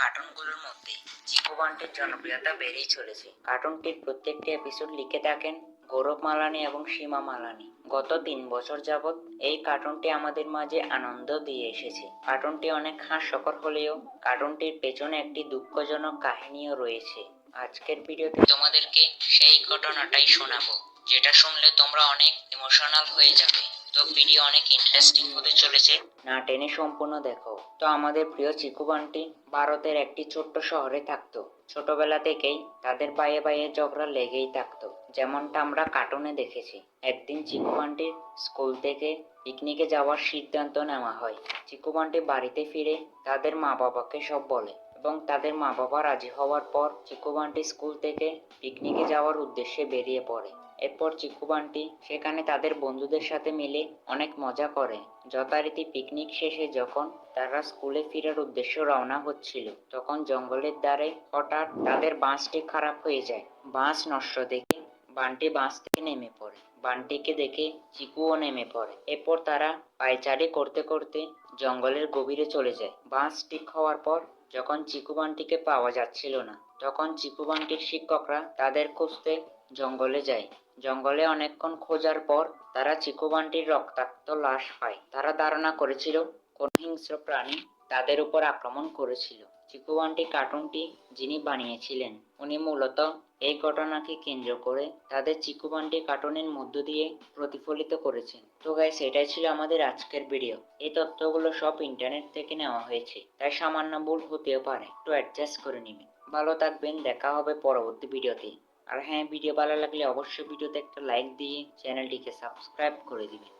কার্টুনগুলোর মধ্যে চিকু বান্টির জনপ্রিয়তা বেড়েই চলেছে। কার্টুনটির প্রত্যেকটি এপিসোড লিখে থাকেন গৌরব মালানি এবং সীমা মালানি। গত তিন বছর যাবৎ এই কার্টুনটি আমাদের মাঝে আনন্দ দিয়ে এসেছে। কার্টুনটি অনেক হাস্যকর হলেও কার্টুনটির পেছনে একটি দুঃখজনক কাহিনীও রয়েছে। আজকের ভিডিওতে তোমাদেরকে সেই ঘটনাটাই শোনাবো, যেটা শুনলে তোমরা অনেক ইমোশনাল হয়ে যাবে। তো ভিডিও অনেক ইন্টারেস্টিং হতে চলেছে। না টেনে সম্পূর্ণ দেখো। তো আমাদের প্রিয় চিকু বান্টি ভারতের একটি ছোট্ট শহরে থাকতো। ছোটবেলা থেকেই তাদের পায়ে পায়ে ঝগড়া লেগেই থাকতো, যেমনটা আমরা কার্টুনে দেখেছি। একদিন চিকু বান্টির স্কুল থেকে পিকনিকে যাওয়ার সিদ্ধান্ত নেওয়া হয়। চিকু বান্টি বাড়িতে ফিরে তাদের মা বাবাকে সব বলে এবং তাদের মা বাবা রাজি হওয়ার পর চিকু বান্টি স্কুল থেকে পিকনিকে যাওয়ার উদ্দেশ্যে বেরিয়ে পড়ে। এরপর চিকু বান্টি সেখানে তাদের বন্ধুদের সাথে মিলে অনেক মজা করে। যথারীতি পিকনিক শেষে যখন তারা স্কুলে ফেরার উদ্দেশ্য রওনা হচ্ছিল, তখন জঙ্গলের দ্বারে হঠাৎ তাদের বাঁশটি খারাপ হয়ে যায়। বাঁশ নষ্ট দেখে বান্টি বাঁশ থেকে নেমে পড়ে। বান্টিকে দেখে চিকুও নেমে পড়ে। এরপর তারা পায়চারি করতে করতে জঙ্গলের গভীরে চলে যায়। বাস ঠিক হওয়ার পর যখন চিকু বান্টিকে পাওয়া যাচ্ছিল না, তখন চিকু বান্টির শিক্ষকরা তাদের খুঁজতে জঙ্গলে যায়। জঙ্গলে অনেকক্ষণ খোঁজার পর তারা চিকু বান্টির রক্তাক্ত লাশ পায়। তারা ধারণা করেছিল, কোন হিংস্র প্রাণী তাদের উপর আক্রমণ করেছিল। চিকু বান্টি কার্টুনটি যিনি বানিয়েছিলেন, উনি মূলত এই ঘটনাকে কেন্দ্র করে তাদের চিকু বান্টি কার্টুনের মধ্য দিয়ে প্রতিফলিত করেছেন। তো গাইস এটাই ছিল আমাদের আজকের ভিডিও এই তথ্যগুলো সব ইন্টারনেট থেকে নেওয়া হয়েছে, তাই সামান্য ভুল হতেও পারে একটু অ্যাডজাস্ট করে নেবেন। ভালো থাকবেন, দেখা হবে পরবর্তী ভিডিওতে আর হ্যাঁ ভিডিও ভালো লাগলে অবশ্যই ভিডিওতে একটা লাইক দিয়ে চ্যানেলটিকে সাবস্ক্রাইব করে দিবেন।